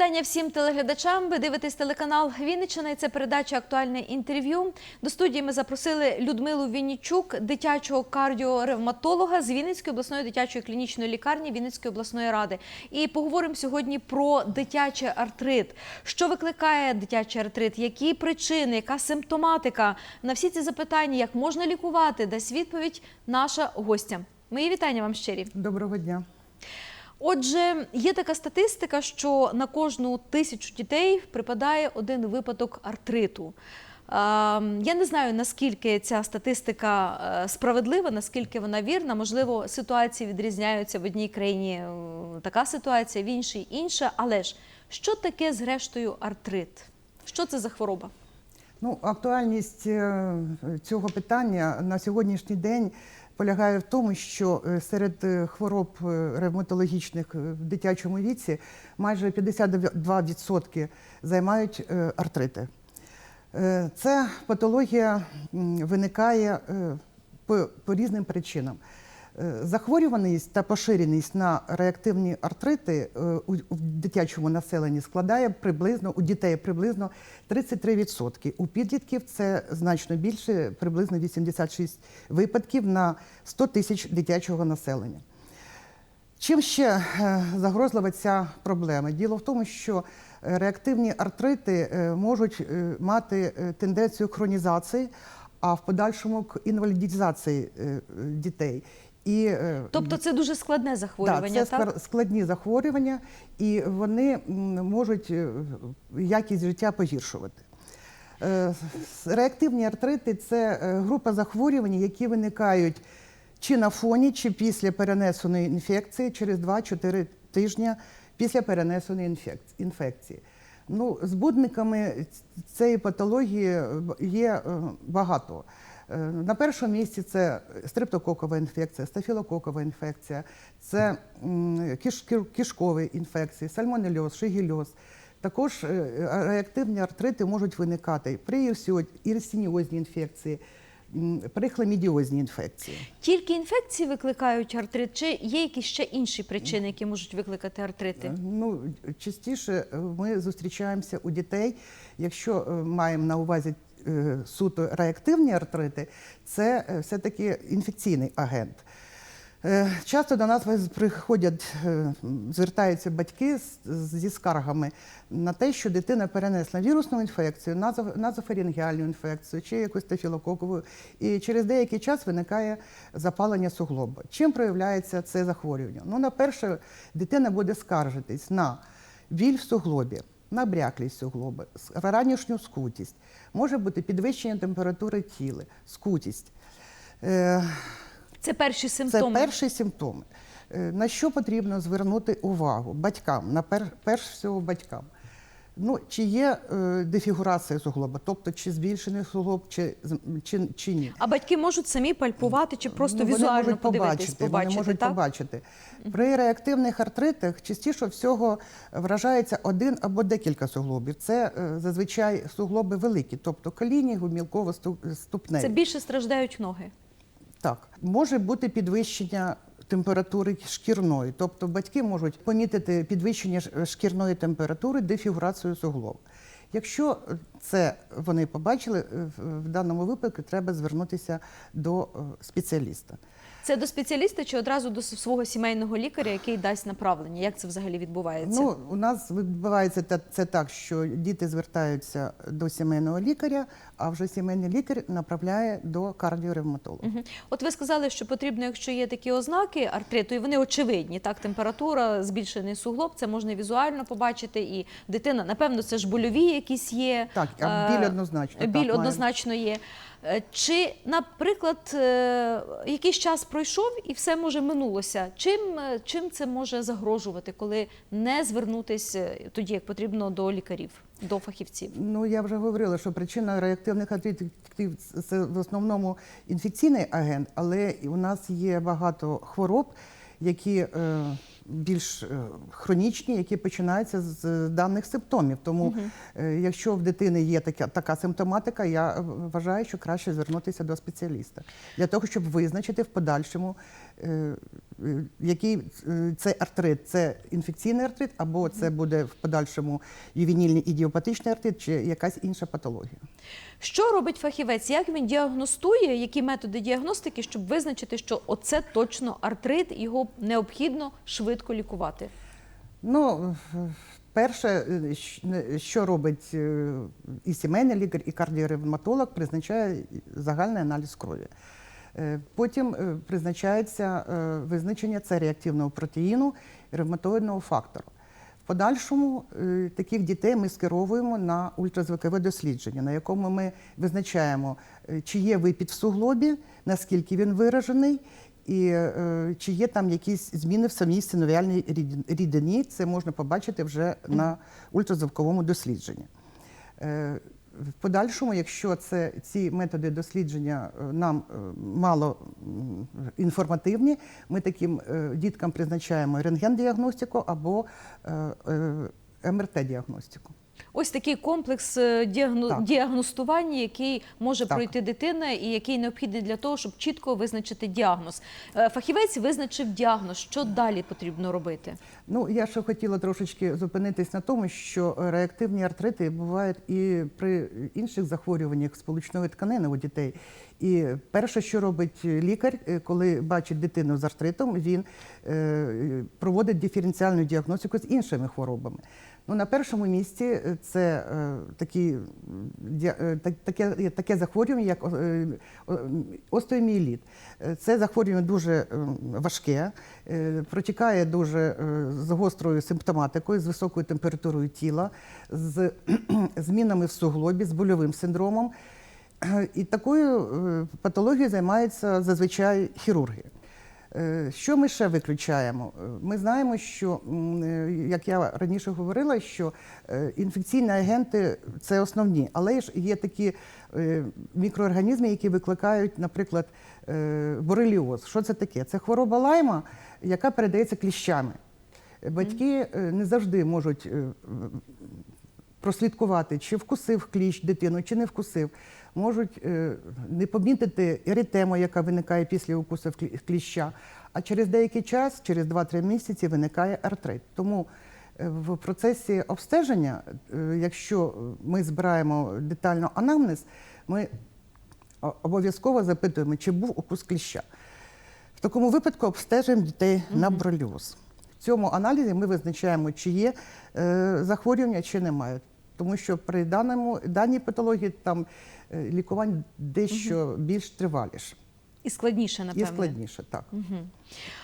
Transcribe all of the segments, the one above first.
Вітання всім телеглядачам. Ви дивитесь телеканал Вінниччина. і Це передача Актуальне інтерв'ю. До студії ми запросили Людмилу Віннічук, дитячого кардіоревматолога з Вінницької обласної дитячої клінічної лікарні Вінницької обласної ради. І поговоримо сьогодні про дитячий артрит. Що викликає дитячий артрит? Які причини, яка симптоматика? На всі ці запитання, як можна лікувати, дасть відповідь наша гостя. Мої вітання вам щирі. Доброго дня. Отже, є така статистика, що на кожну тисячу дітей припадає один випадок артриту. Я не знаю, наскільки ця статистика е, справедлива, наскільки вона вірна. Можливо, ситуації відрізняються в одній країні така ситуація, в іншій інша. Але ж що таке зрештою артрит? Що це за хвороба? Ну, актуальність е, цього питання на сьогоднішній день полягає в тому, що е, серед е, хвороб е, ревматологічних в дитячому віці майже 52% займають артрити. Ця патологія виникає по різним причинам. Е, Захворюваність та поширеність на реактивні артрити е, у дитячому населенні складає приблизно у дітей приблизно 33%. У підлітків це значно більше, приблизно 86 випадків на 100 тисяч дитячого населення. Чим ще е, загрозлива ця проблема? Діло в тому, що реактивні артрити можуть мати тенденцію хронізації, а в подальшому к інвалідізації дітей. І, е, Тобто це дуже складне захворювання, так, це так? складні захворювання, і вони можуть е, якість життя погіршувати. Е, Реактивні артрити це група захворювань, які виникають чи на фоні, чи після перенесеної інфекції через 2-4 тижні після перенесеної інфекції. Ну, збудниками цієї патології є багато. Е, На першому місці це стрептококова інфекція, стафілококова інфекція, це кишкові інфекції, сальмонельоз, шигельоз. Також е, реактивні артрити можуть виникати при ірсініозній інфекції, при хламідіозній інфекції. Тільки інфекції викликають артрит, чи є якісь ще інші причини, які можуть викликати артрити? Ну, частіше е, ми зустрічаємося у дітей, якщо е, маємо на увазі е, суто реактивні артрити, це е, все-таки інфекційний агент. Е, Часто до нас приходять, е, звертаються батьки зі скаргами на те, що дитина перенесла вірусну інфекцію, назо- назофарінгеальну інфекцію чи якусь стафілококову, і через деякий час виникає запалення суглоба. Чим проявляється це захворювання? Ну, на перше, дитина буде скаржитись на біль в суглобі, набряклість суглоби, ранішню скутість, може бути підвищення температури тіла, скутість. Е, Це перші це перші симптоми. Е, На що потрібно звернути увагу батькам, на пер, перш всього батькам. Ну, чи є е, дефігурація суглоба, тобто чи збільшений суглоб, чи, чи, чи ні. А батьки можуть самі пальпувати чи просто Ну, візуально можуть подивитись, побачити, побачити, вони можуть так? побачити. При реактивних артритах частіше всього вражається один або декілька суглобів. Це е, зазвичай суглоби великі, тобто колінні, гумілково ступневі. Це більше страждають ноги. Так, може бути підвищення температури шкірної, тобто батьки можуть помітити підвищення шкірної температури дефігурацію суглоб. Якщо це вони побачили, в- в даному випадку треба звернутися до е, спеціаліста. Це до спеціаліста чи одразу до свого сімейного лікаря, який дасть направлення? Як це взагалі відбувається? Ну, у нас відбувається це так, що діти звертаються до сімейного лікаря, а вже сімейний лікар направляє до кардіоревматолога. Мгм. От ви сказали, що потрібно, якщо є такі ознаки артриту, і вони очевидні, так, температура, збільшений суглоб, це можна візуально побачити, і дитина, напевно, це ж больові якісь є. Так, а е, біль однозначно, так, Біль має. однозначно є. Е, Чи, наприклад, е, якийсь час пройшов і все може минулося? Чим, е, чим це може загрожувати, коли не звернутися тоді, як потрібно до лікарів, до фахівців? Ну, я вже говорила, що причина реактивних артритів – це в основному інфекційний агент, але у нас є багато хвороб, які більш е, хронічні, які починаються з даних симптомів. Тому, е, якщо в дитини є така, така симптоматика, я е, вважаю, що краще звернутися до спеціаліста для того, щоб визначити в подальшому, який е, це артрит, це інфекційний артрит, або це буде в подальшому ювенільний ідіопатичний артрит, чи якась інша патологія. Що робить фахівець? Як він діагностує? Які методи діагностики, щоб визначити, що оце точно артрит, його необхідно швидко лікувати? Ну, е, перше, е, що робить е, і сімейний лікар, і кардіоревматолог, призначає загальний аналіз крові. Е, Потім е, призначається е, визначення це реактивного протеїну ревматоїдного фактору. В подальшому таких дітей ми скеровуємо на ультразвукове дослідження, на якому ми визначаємо, чи є випід в суглобі, наскільки він виражений, і чи є там якісь зміни в самій синовіальній рідині. Це можна побачити вже на ультразвуковому дослідженні. В подальшому, якщо це ці методи дослідження е, нам е, мало інформативні, ми таким е, діткам призначаємо рентген-діагностику або МРТ-діагностику. Ось такий комплекс е, діагно... Так. діагностування, який може Так. пройти дитина, і який необхідний для того, щоб чітко визначити діагноз. Е, Фахівець визначив діагноз. Що далі потрібно робити? Ну, я ще хотіла трошечки зупинитись на тому, що реактивні артрити бувають і при інших захворюваннях сполучної тканини у дітей. І перше, що робить лікар, е, коли бачить дитину з артритом, він проводить диференціальну діагностику з іншими хворобами. Ну, на першому місці е, це е, такі, е, таке, таке захворювання, як остеоміеліт. Це захворювання дуже важке, протікає дуже з гострою симптоматикою, з високою температурою тіла, з змінами в суглобі, з больовим синдромом. І такою патологією займаються зазвичай хірурги. Е, Що ми ще виключаємо? Е, Ми знаємо, що, е, як я раніше говорила, що інфекційні агенти це основні, але ж є такі мікроорганізми, які викликають, наприклад, бореліоз. Що це таке? Це хвороба лайма, яка передається кліщами. Батьки не завжди можуть прослідкувати, чи вкусив кліщ дитину, чи не вкусив. Можуть е, не помітити еритему, яка виникає після укусу кліща. А через деякий час, через 2-3 місяці, виникає артрит. Тому е, в процесі обстеження, е, якщо ми збираємо детально анамнез, ми обов'язково запитуємо, чи був укус кліща. В такому випадку обстежуємо дітей на броліоз. В цьому аналізі ми визначаємо, чи є захворювання, чи немає. Тому що при даному, даній патології там е, лікування дещо більш триваліше І складніше, і складніше. Так.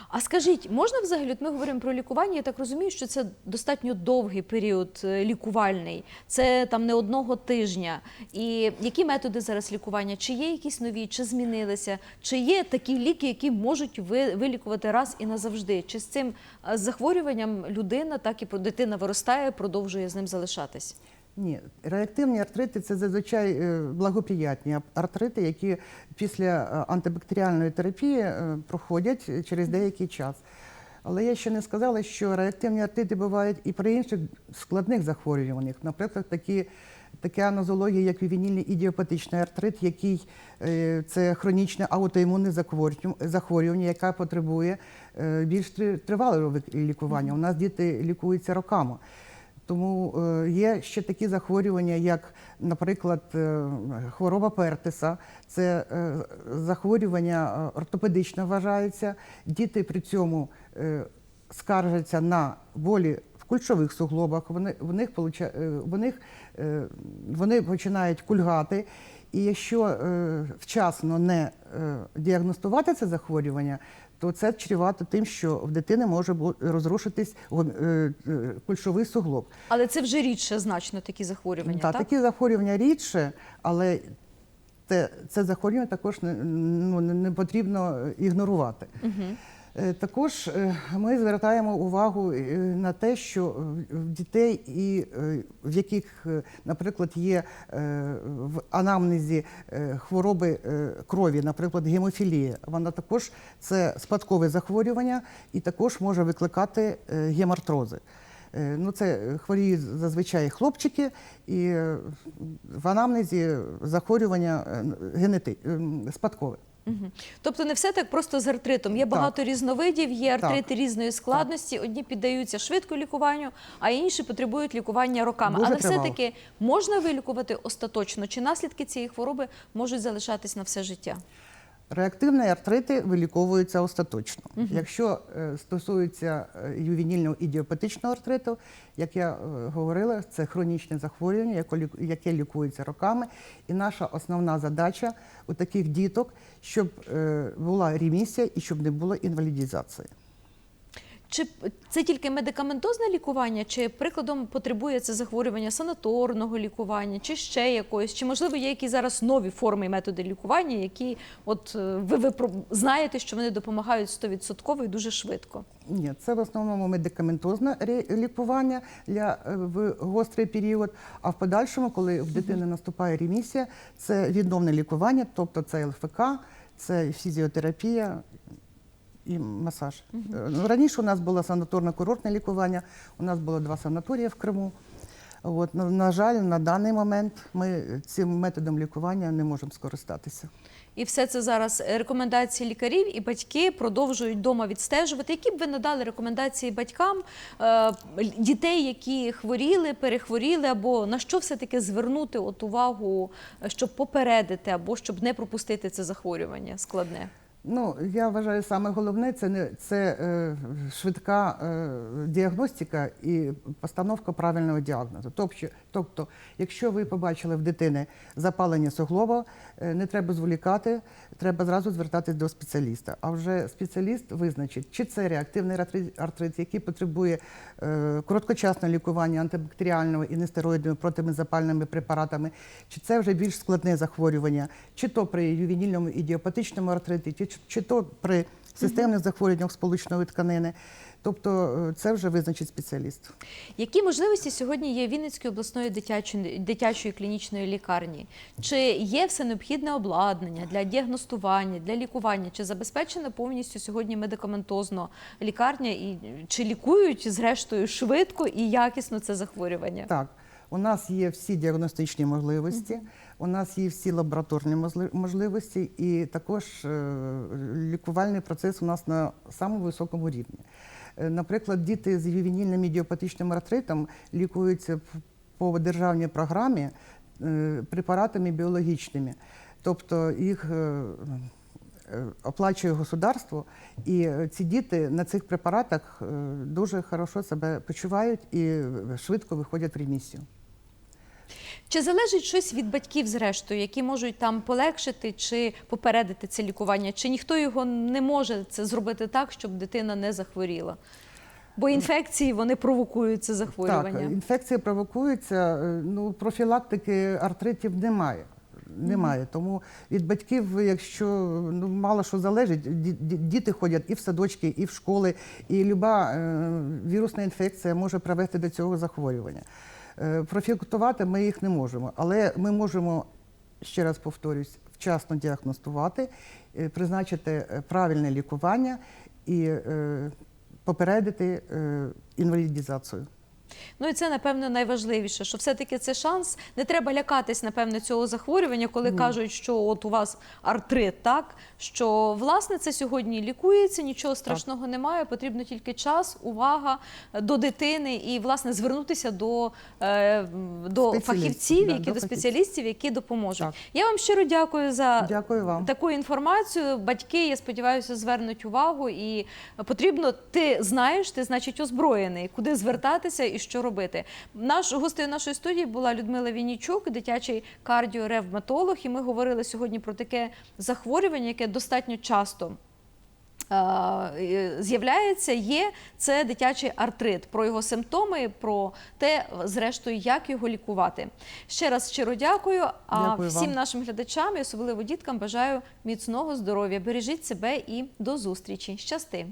А скажіть, можна взагалі, от ми говоримо про лікування, я так розумію, що це достатньо довгий період е, лікувальний, це там не одного тижня. І які методи зараз лікування? Чи є якісь нові, чи змінилися? Чи є такі ліки, які можуть ви- вилікувати раз і назавжди? Чи з цим е, захворюванням людина, так і дитина виростає, продовжує з ним залишатись? Ні, реактивні артрити це зазвичай е, благоприятні артрити, які після е, антибактеріальної терапії е, проходять через деякий час. Але я ще не сказала, що реактивні артрити бувають і при інших складних захворюваннях. Наприклад, такі, така нозологія, як ювенільний ідіопатичний артрит, який це хронічне аутоімунне захворювання, яке потребує більш тривалого лікування. У нас діти лікуються роками. Тому е, є ще такі захворювання, як, наприклад, е, хвороба Пертеса. Це е, захворювання ортопедичне вважається. Діти при цьому скаржаться на болі в кульшових суглобах. Вони, в них, получа- в них, е, вони починають кульгати. І якщо вчасно не діагностувати це захворювання, то це чрівато тим, що в дитини може розрушитись е, е, кульшовий суглоб. Але це вже рідше значно такі захворювання, Та, так? такі захворювання рідше, але це, це захворювання також не, ну, не, потрібно ігнорувати. Е, Також е, ми звертаємо увагу е, на те, що в дітей, і е, в яких, е, наприклад, є е, в анамнезі е, хвороби е, крові, наприклад, гемофілія, вона також це спадкове захворювання і також може викликати е, гемартрози. Е, Ну, це хворіють зазвичай хлопчики, і е, в анамнезі захворювання е, генети... ем, спадкове. Тобто не все так просто з артритом. Є Так. багато різновидів, є Так. артрити різної складності. Одні піддаються швидко лікуванню, а інші потребують лікування роками. Дуже Але все-таки можна вилікувати остаточно, чи наслідки цієї хвороби можуть залишатись на все життя? Реактивні артрити виліковуються остаточно. Якщо е, стосується е, ювенільного ідіопатичного артриту, як я е, говорила, це хронічне захворювання, яке лікується роками. І наша основна задача у таких діток, щоб була ремісія і щоб не було інвалідізації. Чи це тільки медикаментозне лікування, чи прикладом потребує це захворювання санаторного лікування, чи ще якоїсь, чи можливо є якісь зараз нові форми і методи лікування, які от е, ви, ви знаєте, що вони допомагають 100% і дуже швидко? Ні, це в основному медикаментозне лікування для е, в гострий період. А в подальшому, коли в дитини наступає ремісія, це відновне лікування, тобто це ЛФК, це фізіотерапія і масаж. Е, ну, Раніше у нас було санаторно-курортне лікування. У нас було два санаторії в Криму. От, на, на жаль, на даний момент ми цим методом лікування не можемо скористатися. І все це зараз рекомендації лікарів і батьки продовжують вдома відстежувати. Які б ви надали рекомендації батькам е, дітей, які хворіли, перехворіли, або на що все таки звернути от увагу, е, щоб попередити, або щоб не пропустити це захворювання складне? Ну, я вважаю, саме головне це не це е, швидка е, діагностика і постановка правильного діагнозу. Тобто, тобто, якщо ви побачили в дитини запалення суглоба, е, не треба зволікати, треба зразу звертатись до спеціаліста. А вже спеціаліст визначить, чи це реактивний артрит, який потребує е, короткочасного лікування антибактеріального і нестероїдними протимезапальними препаратами, чи це вже більш складне захворювання, чи то при ювенільному ідіопатичному артриті, чи, чи то при системних захворюваннях сполучної тканини. Тобто е, це вже визначить спеціаліст. Які можливості сьогодні є Вінницької обласної дитячої, дитячої клінічної лікарні? Чи є все необхідне обладнання для діагностування, для лікування? Чи забезпечена повністю сьогодні медикаментозно лікарня і чи лікують зрештою швидко і якісно це захворювання? Так, у нас є всі діагностичні можливості, у нас є всі лабораторні можливості, і також е, лікувальний процес у нас на самому високому рівні. Е, Наприклад, діти з ювенільним ідіопатичним артритом лікуються по державній програмі е, препаратами біологічними. Тобто їх оплачує государство, і ці діти на цих препаратах дуже хорошо себе почувають і швидко виходять в ремісію. Чи залежить щось від батьків, зрештою, які можуть там полегшити чи попередити це лікування? Чи ніхто його не може це зробити так, щоб дитина не захворіла? Бо інфекції вони провокують це захворювання. Так, інфекції провокуються, е, ну профілактики артритів немає. Немає. Тому від батьків, якщо ну, мало що залежить, ді- ді- діти ходять і в садочки, і в школи, і люба е, вірусна інфекція може привести до цього захворювання. Е, профілактувати ми їх не можемо, але ми можемо, ще раз повторюсь, вчасно діагностувати, е, призначити е, правильне лікування і попередити інвалідізацію. Ну і це напевно найважливіше, що все-таки це шанс. Не треба лякатись, напевне, цього захворювання, коли кажуть, що от у вас артрит, так що власне це сьогодні лікується, нічого страшного немає. Потрібно тільки час, увага до дитини і власне звернутися до, е, до фахівців, да, які до до спеціалістів, які допоможуть. Так. Я вам щиро дякую за Дякую вам. таку інформацію. Батьки, я сподіваюся, звернуть увагу, і потрібно. Ти знаєш, ти значить озброєний, куди звертатися і що робити. Наш гостею нашої студії була Людмила Віннічук, дитячий кардіоревматолог, і ми говорили сьогодні про таке захворювання, яке достатньо часто. е, З'являється, є це дитячий артрит, про його симптоми, про те, зрештою, як його лікувати. Ще раз щиро дякую. А Дякую всім вам. нашим глядачам і особливо діткам бажаю міцного здоров'я. Бережіть себе і до зустрічі. Щасти!